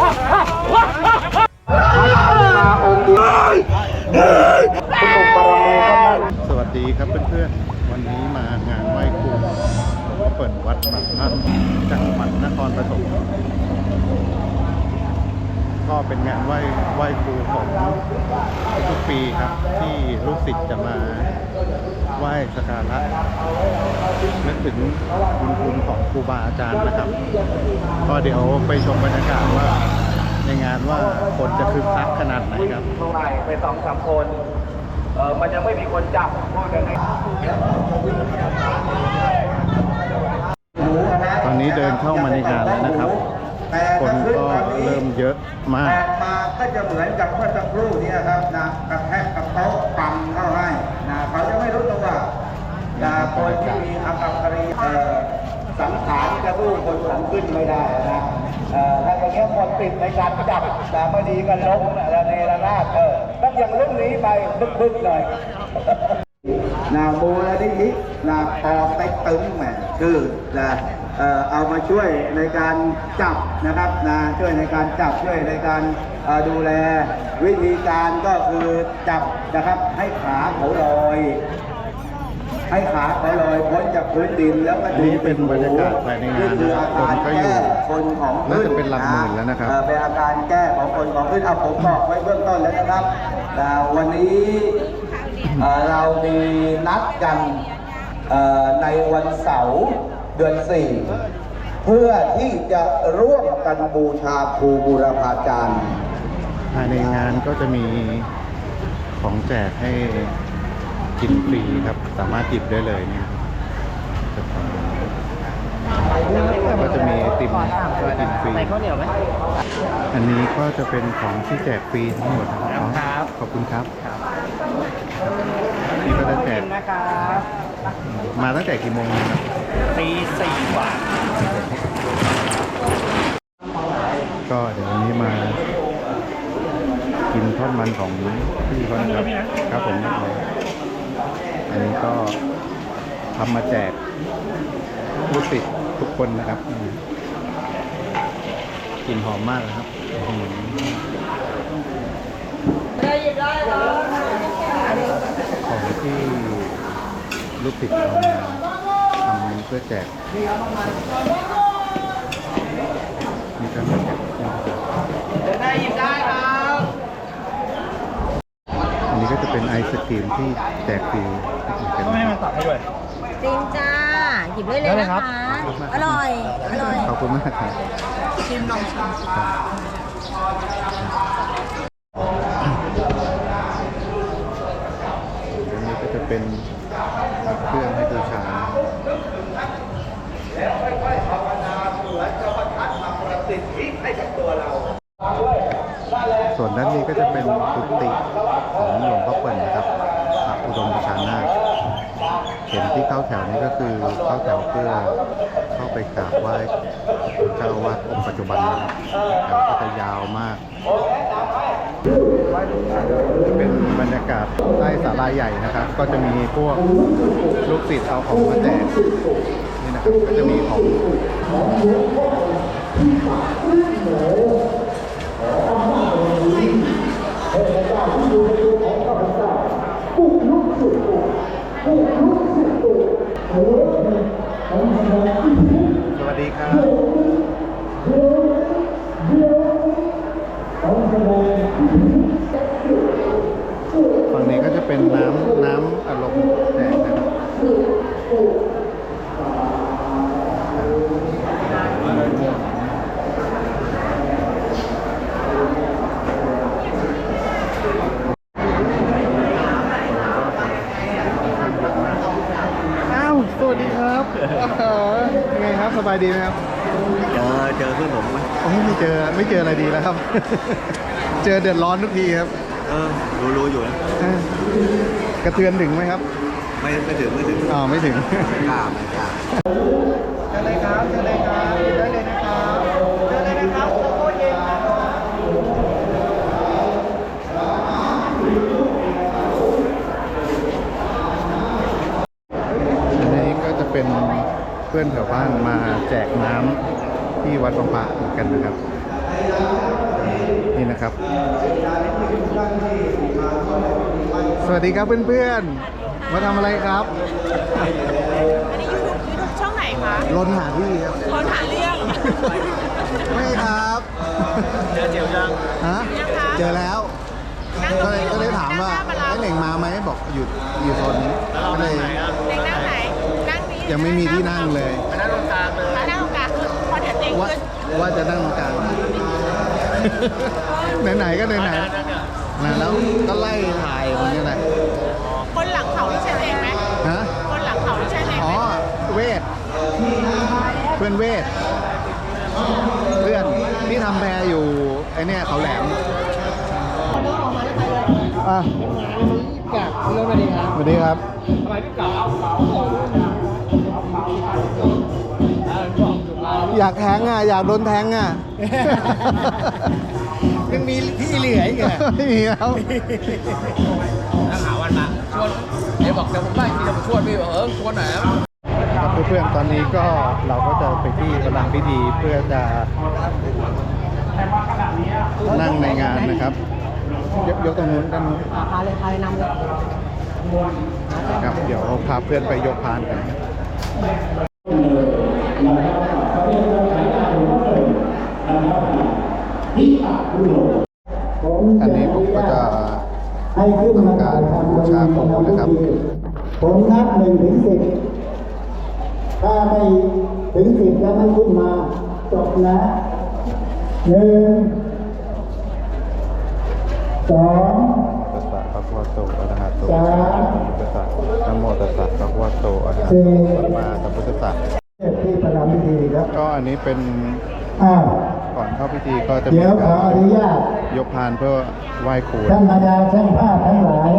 สวัสดีครับเพื่อนๆ วันนี้มางานไหว้ครูหลวงเปิดวัดบางพระจังหวัดนครปฐมก็เป็นงานไหว้ไหว้ครูของทุกปีครับ ที่ลูกศิษย์จะมา ไหว้สักการะนึกถึงบุญคุณของครูบาอาจารย์นะครับ ก็เดี๋ยวไปชมบรรยากาศว่าในงานว่าคนจะคึกคักขนาดไหนครับเท่าไหร่ไปสองสามคนเออมันยังไม่มีคนจับพูดกันให้ตอนนี้เดินเข้ามาในงานแล้วนะครับ คนก็เริ่มเยอะมากแตกมาก็จะเหมือนกับเมื่อสักครู่เนี้ครับนะกระแทกกับโต๊ะปั๊มเข้าให้นะเขาจะไม่รู้ตัว นะคนที่มีอาการครีเอ่อสังขารจะสู้คนของขึ้นไม่ได้นะเอ่อถ้าอย่างเงี้ยคนติดในการจับนะไม่ดีกันล้มระเนระนาดเออต้องอย่างรุ่นนี้ไปบึกๆหน่อยนามูลนิธินาปอเต็กตึงแหมคือนะเอ่อเอามาช่วยในการจับนะครับนะช่วยในการจับช่วยในการเอ่อดูแลวิธีการก็คือจับนะครับให้ขาเขาลอย ให้ขาเขาลอยพ้นจากพื้นดินแล้วก็ดึงนี่เป็นบรรยากาศภายในงานคืออาการคนก็อยู่แก้คนของน่าจะเป็นหลักหมื่นแล้วนะครับเอ่อเป็นอาการแก้ของคนของขึ้นเอาผมบอกไว้เบื้องต้นแล้วนะครับแต่วันนี้เอ่อเรามีนัดกันเอ่อในวันเสาร์เดือนสี่เพื่อที่จะร่วมกันบูชาครูบูรพาจารย์ภายในงานก็จะมีของแจกให้ กินฟรีครับ สามารถหยิบได้เลยเนี่ยก็จะมีไอติมให้กินฟรีใส่ข้าวเหนียวไหมอันนี้ก็จะเป็นของที่แจกฟรีทั้งหมดนะครับขอบคุณครับนี่ก็จะแจกนะครับมาตั้งแต่กี่โมงนะครับตีสี่กว่าก็เดี๋ยววันนี้มากินทอดมันของพี่เขานะครับครับผม อันนี้ก็ทำมาแจกลูกศิษย์ทุกคนนะครับกลิ่นหอมมากนะครับอของที่ลูกศิษย์เอามาทำเพื่อแจก มีการมาแจก ได้หยิบได้ครับ อันนี้ก็จะ เป็นไอศครีมที่แจกฟรีเหมือนกันไม่ให้มันตัดให้ด้วยจริงจ้า หยิบได้เลยนะคะ อร่อย อร่อย ขอบคุณมากครับชิมลองชิมอันนี้ก็จะเป็นเครื่องให้บูชาส่วนด้านนี้ก็จะเป็นกุฏิ ของหลวงพ่อเปิ่นนะครับพระอุดมประชานาคเห็นที่เข้าแถวนี้ก็คือเข้าแถวเพื่อเข้าไปกราบไหว้เจ้าวาดองค์ปัจจุบันนะครับแถวก็จะยาวมาก เป็นบรรยากาศใต้ศาลาใหญ่นะครับ ก็จะมีพวกลูกศิษย์เอาของมาแจกนี่นะครับก็จะมีของสวัสดีครับ ฝั่งนี้ก็จะเป็นน้ำน้ำอารมณ์แดงนะครับอ้าวสวัสดีครับยังไงครับสบายดีไหมครับ เจอเจอเพื่อนผมไหม โอ้ไม่ เจอไม่เจออะไรดีแล้วครับ เจอเดือดร้อนทุกทีครับเออรู้รู้อยู่นะเออกระเทือนถึงไหมครับไม่ไม่ถึงไม่ถึงอ๋อไม่ถึงไม่กล้าไม่กล้าเชิญเลยครับเชิญเลยครับได้เลยนะครับเชิญเลยนะครับโอ้เย็นอันนี้ก็จะเป็นเพื่อนแถวบ้านมาแจกน้ำ ที่วัดบางพระเหมือนกันนะครับ นี่นะครับ สวัสดีครับเพื่อนๆ มาทำอะไรครับ อันนี้ยูทูบยูทูบช่องไหนคะลนหาที่ครับคนหาเรื่องไม่ครับ เจอเจียวยังฮะยังคะเจอแล้วก็เลยก็เลยถามว่านั่งหน้ไอ้เหน่งมาไหมบอกอยู่อยู่โซนนี้ก็เลยเด็กนั่งไหนนั่งนี้ยังไม่มีที่นั่งเลย วเต็งว่าขึ้นว่าจะนั่งตรงกลางไหนๆก็ไหนๆนะแล้วก็ไล่ถ่ายคนนี้แหละคนหลังเขาที่ใช่เองไหมฮะคนหลังเขาที่ใช่เองอ๋ไหอมเวทเพื่อนเวทเพื่อนที่ทำแพรอยู่ไอเนี่ยเขาแหลมอะสวัสดีครับสวัสดีครับ อยากแทงอะ อยากโดนแทงอะ ยังมีที่เหลืออีกเหรอไม่มีแล้วนักข่าววันมาชวนเดี๋ยวบอกเดี๋ยวผมไล่ทีเดี๋ยวผมชวนพี่บอกเออชวนหน่อยนะครับเพื่อนๆตอนนี้ก็เราก็จะไปที่ประดังพิธีเพื่อจะนั่งในงานนะครับ ยกยกตรงนู้นด้านนู้นพาเลยพาเลยนำเลยครับ เดี๋ยวพาเพื่อนไปยกพานกัน ให้ขึ้นมาทำการบูชาครูนะครับผมนับหนึ่งถึงสิบถ้าไม่ถึงสิบแล้วไม่ขึ้นมาจบนะหนึ่งสองตัสสะภะคะวะโตอะระหะโตสัมมาสัมพุทธัสสะนะโมตัสสะภะคะวะโตอะระหะโตสัมมาสัมพุทธัสสะที่ประดับพิธีครับก็อันนี้เป็นอ้าว ก่อนเข้าพิธีก็จะมีเดี๋ยวขออนุญาต ยกพานเพื่อไหว้ครูท่านบรรดาช่างภาพทั้งหลาย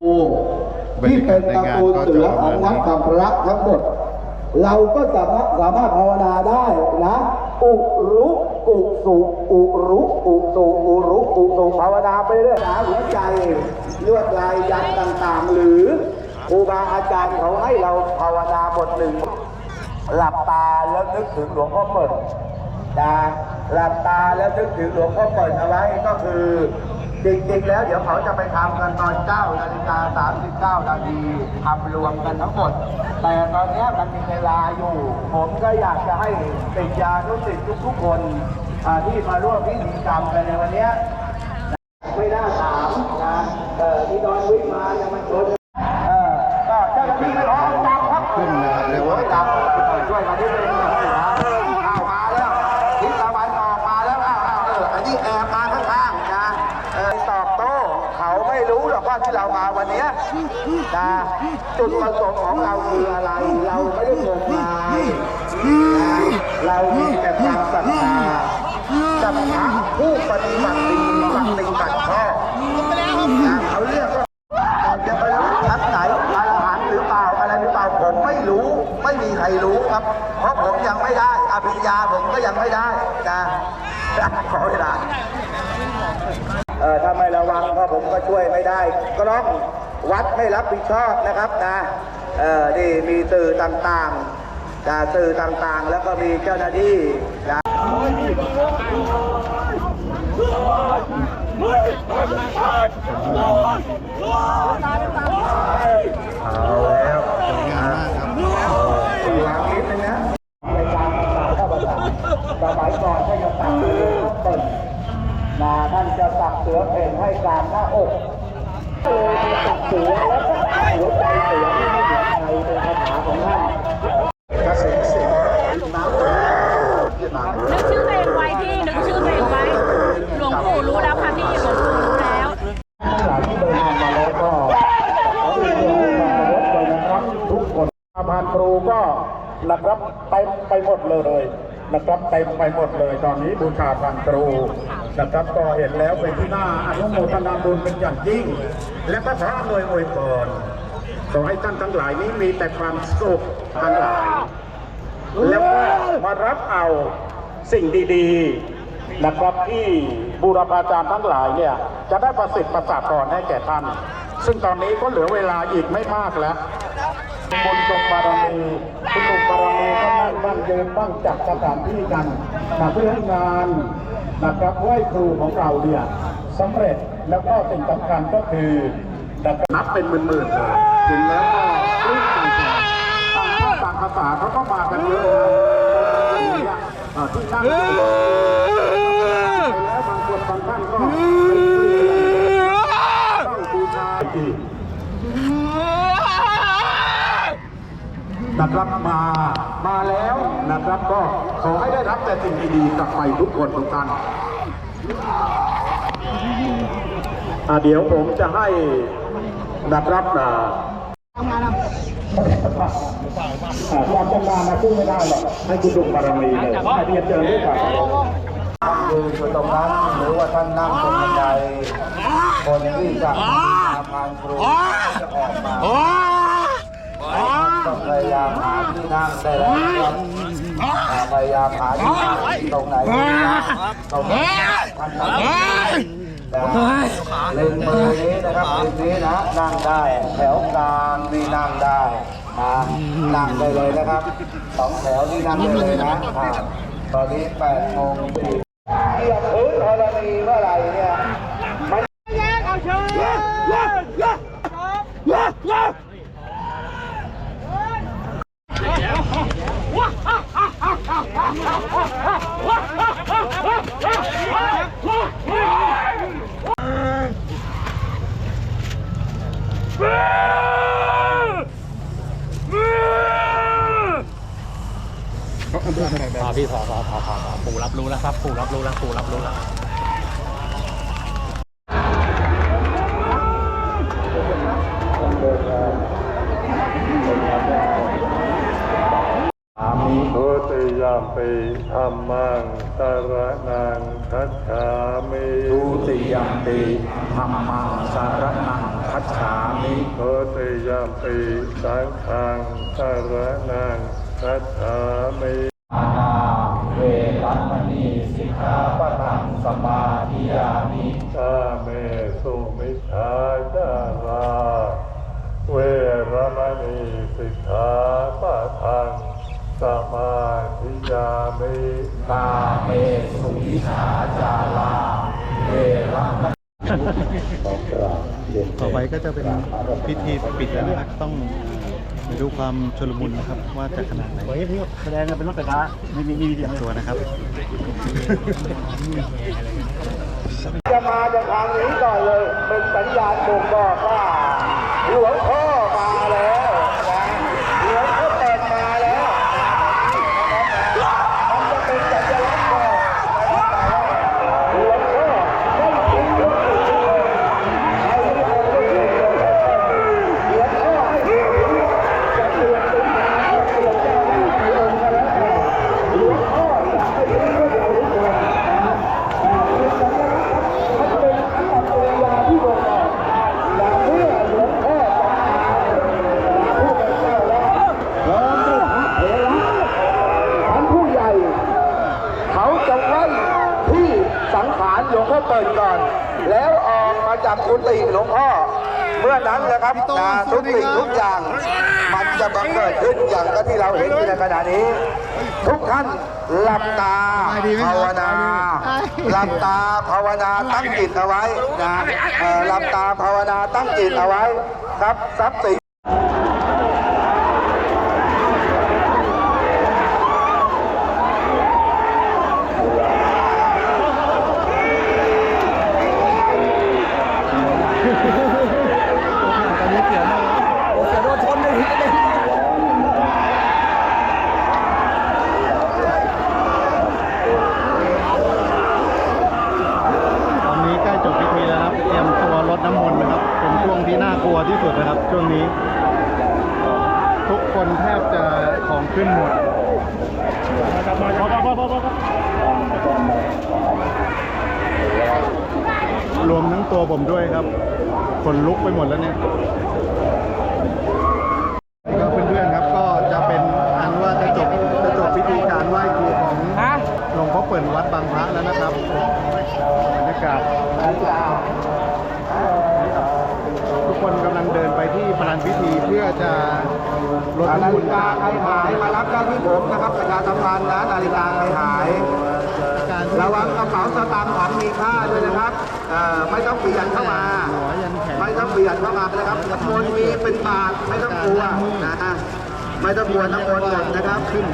ที่เป็นตระกูลเสือของวัดคำพระทั้งหมด เราก็สามารถสามารถภาวนาได้นะอุรุอุสุอุรุอุสุอุรุอุสุภาวนาไปเรื่อยหาหัวใจลวดลายยันต์ต่างๆ หรือครูบาอาจารย์เขาให้เราภาวนาบทหนึ่ง หลับตาแล้วนึกถึงหลวงพ่อเปิด นะหลับตาแล้วนึกถึงหลวงพ่อเปิดเอาไว้ก็คือ จริงๆแล้วเดี๋ยวเขาจะไปทำกันตอน9นาฬิกา39นาทีทำรวมกันทั้งหมด แต่ตอนนี้มันมีเวลาอยู่ ผมก็อยากจะให้ติดยาทุกสิทธิ์ทุกๆคนที่มาร่วมพิธีกรรมกันในวันนี้ย ไม่น่าถามนะเออที่นอนวิ่งมาเนี่ยมันชนเออก็เจ้าหน้าที่ขอจับครับ ขึ้นนะครับเรียกว่า จับช่วยกันนิดนึงนะเข้ามาแล้วทิศตะวันออกมาแล้วอ้าวอ้าวเอออันนี้แอบมาข้างๆนะเออตอบโต้เขาไม่รู้หรอกว่าที่เรามาวันเนี้ย นะจุดประสงค์ของเราคืออะไร เราไม่ได้งมงายนะเรามีแต่ความศรัทธากับพระผู้ปฏิบัติดีปฏิบัติชอบนะเขาเรียกว่าจะไปรู้ชั้นไหนอรหันหรือเปล่าอะไรหรือเปล่าผมไม่รู้ไม่มีใครรู้ครับ เพราะผมยังไม่ได้อภิญญาผมก็ยังไม่ได้นะขอเวลาเออถ้าไม่ระวังก็ผมก็ช่วยไม่ได้กล้อง วัดไม่รับผิดชอบนะครับนะเออนี่มีสื่อต่างๆนะสื่อต่างๆ แล้วก็มีเจ้าหน้าที่นะเอาแล้วสวยงามมากครับวางนิดนึงนะในการรักษาข้าพเจ้าสมัยก่อนท่านจะตักเสือเปิดนาท่านจะตักเสือเพ่งให้กลารหน้าอก นใครเป็นคาถาของท่านกระสินสิน้ำขึ้นมานึกชื่อตัวเองไว้พี่นึกชื่อตัวเองไว้ หลวงปู่รู้แล้วค่ะพี่ หลวงปู่รู้แล้ว ผ่างมาแล้วก็ขอเรียนเชิญทุกท่านรถเลยนะครูก็นะครับเต็มไปหมดเลยนะครับเต็มไปหมดเลย ตอนนี้บูชาพันครู นะครับก็เห็นแล้วเป็นที่น่าอนุโมทนาบุญเป็นอย่างยิ่ง และก็ขออำนวยอวยพรขอให้ท่านทั้งหลายนี้มีแต่ความสุขทั้งหลาย แล้วก็มารับเอาสิ่งดีๆนะครับที่บูรพาจารย์ทั้งหลายเนี่ยจะได้ประสิทธิ์ประสาทรให้แก่ท่าน ซึ่งตอนนี้ก็เหลือเวลาอีกไม่มากแล้วบุญทรงบารมีคุณทรงบารมีก็นั่งบ้างเดินบ้างจัดสถานที่กันนะเพื่อให้งาน นะครับไหว้ครูของเราเนี่ยสำเร็จแล้วก็สิ่งสำคัญก็คือนับนับเป็นหมื่นๆเลยถึงแล้วก็ปลื้มใจแทนต่างชาติต่างภาษาเขาก็มากันเยอะนะเอ่อที่นั่งไปแล้วบางคนบางท่านก็ต้องบูชาอีกนะครับมา มาแล้วนะครับ ก็ขอให้ได้รับแต่สิ่งดีๆกลับไปทุกคนทุกท่านอ่าเดี๋ยวผมจะให้นะครับนะอ่าความจำนานนะพูดไม่ได้หรอกให้คุณดุงบารมีเลยให้เรียนเจอด้วยกันยืนอยู่ตรงนั้นหรือว่าท่านนั่งตรงบันไดคนที่จะมาพานครูจะออกมา ต้องพยายามหาที่นั่งได้แล้วครับพยายามหาที่นั่งตรงไหนก็ได้ตรงไหนท่านนั่งแต่เลนมือนี้นะครับเลนนี้นะนั่งได้แถวกลางนี่นั่งได้นะนั่งได้เลยนะครับสองแถวนี่นั่งได้เลยนะตอนนี้แปดโมงสี่เหยียบพื้นธรณีเมื่อไหร่เนี่ยมันเอาชีวิต พอพี่พอพอพอพอพอปู่รับรู้แล้วครับปู่รับรู้แล้วปู่รับรู้แล้ว ปีธรรมังสารนังคัจฉามิทุติยมปีธรรมังสารนังคัจฉามิทุติยามปีสังฆังสารนังคัจฉามิอาณาเวรมณีสิกขาปะทังสมาธิยามิสาเมสุมิชาจารา เวรมณีสิกขาปะทัง สมาธิยามิตาเมสุวิชาจาราเวรมณีต่อไปก็จะเป็นพิธีปิดแล้วนะครับต้องไปดูความชลมุนนะครับว่าจะขนาดไหนแสดงกันเป็นรถไฟฟ้ามีมีมีเสียงตัวนะครับจะมาจากทางนี้ก่อนเลย เป็นสัญญาณบ่งบอกว่าหลวงพ่อมาแล้วนะหลวงพ่อเปิดมาแล้วมันจะเป็นสัญลักษณ์บอกหลวงพ่อไม่ทิ้งลูกศิษย์ทุกคนใครที่เป็นลูกศิษย์หลวงพ่อหลวงพ่อให้ดูจะเปลี่ยนเป็นทางเปลี่ยนเจ้าหน้าที่องค์ก็แล้วแต่หลวงพ่ออยากให้ทิ้งลูกเราทุกคนนะเป็นสัญลักษณ์มันเป็นอันดับปริยาที่บ่งบอกและเมื่อหลวงพ่อจะมาผู้เป็นเจ้าแล้วพร้อมด้วยพระเถระท่านผู้ใหญ่ เขาจะไหว้ที่สังขารหลวงพ่อเปิดก่อน แล้วออกมาจากกุฏิหลวงพ่อ เมื่ อนั้นนะครับนะทุกสิ่งทุกอย่าง มันจะบังเกิดขึ้นอย่างก็ที่เราเห็นอยู่ในขณะนี้ ทุกท่านหลับตาภาวนาหลับตาภาวนาตั้งจิตเอาไว้นะเอ่อหลับตาภาวนาตั้งจิตเอาไว้ ครับทรัพย์สิน ตอนนี้ใกล้จบพิธีแล้วครับ เตรียมตัวรดน้ำมนต์นะครับ เป็นช่วงที่น่า กลัวที่สุดนะครับช่วงนี้ ทุกคนแทบจะของขึ้นหมดรวมทั้งตัวผมด้วยครับขนลุกไปหมดแล้วเนี่ยนี่ก็เพื่อนๆครับก็จะเป็นอันว่าจะจบจะจบพิธีการไหว้ครูของหลวงพ่อเปิ่นวัดบางพระแล้วนะครับบรรยากาศทุ กคนกำลังเดินไปที่ประธานพิธีเพื่ออจะลดนาน้ำมฬินต์กาใครหายมารับได้ที่ผมนะครับประชาสัมพันธ์นะนาฬิกาใครหายการระวังกระเป๋าสตางค์ของมีค่าด้วยนะครับเอ่อไม่ต้องเปลี่ยนเข้ามาหัวยันแขนไม่ต้องเปลี่ยนเข้ามานะครับน้ำมนต์มีเป็นบาทไม่ต้องกลัวนะไม่ต้องกลัวน้ำมนต์หมดนะครับขึ้น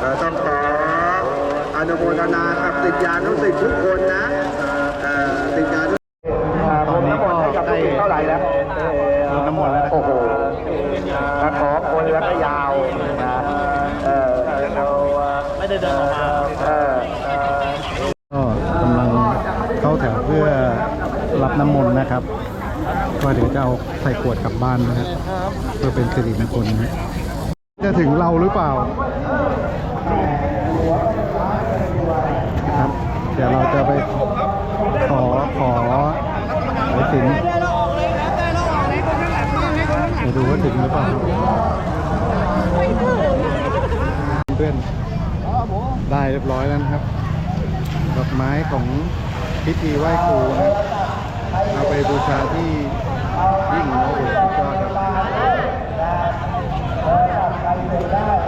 เราต้องขออนุโมทนากับติดยานุสิตทุกคนนะเอ่อติดยานุ ตอนนี้ก็ใกล้ เท่าไหร่แล้ว ลดน้ำมนต์แล้วนะ โอ้โหถ้าขอคนแล้วก็ยาวนะเออไม่ได้เดินออกมาเออ ก็กำลังเข้าแถวเพื่อรับน้ำมนต์นะครับก็เดี๋ยวจะเอาใส่ขวดกลับบ้านนะครับเพื่อเป็นสิริมงคลนะฮะจะถึงเราหรือเปล่าครับ เดี๋ยวเราจะไปขอขอสายสินเดี๋ยวดูว่าถึงหรือเปล่าเพื่อนได้เรียบร้อยแล้วนะครับดอกไม้ของพิธีไหว้ครูนะครับเอาไปบูชาที่ วิ่งโอ้โหสุดยอดครับ